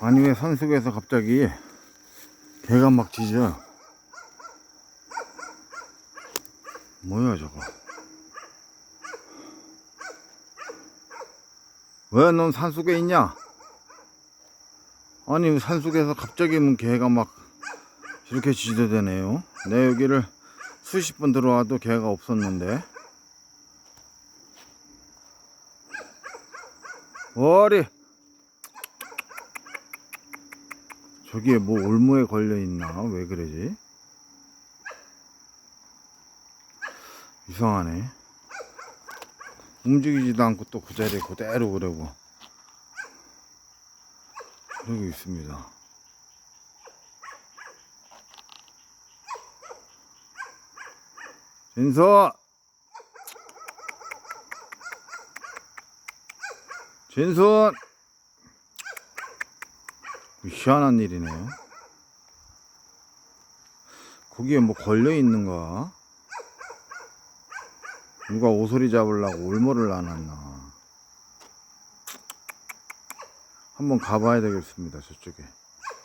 아니 왜 산속에서 갑자기 개가 막 짖어 뭐야 저거? 왜 넌 산속에 있냐? 아니 산속에서 갑자기 문 개가 막 이렇게 짖어대네요. 내 여기를 수십 번 들어와도 개가 없었는데. 어리 저기에 뭐 올무에 걸려 있나? 왜 그러지? 이상하네. 움직이지도 않고 또 그 자리에 그대로 그러고. 그러고 있습니다. 진서! 진순 희한한 일이네요 거기에 뭐 걸려 있는가? 누가 오소리 잡으려고 올모를 놔놨나? 한번 가봐야 되겠습니다 저쪽에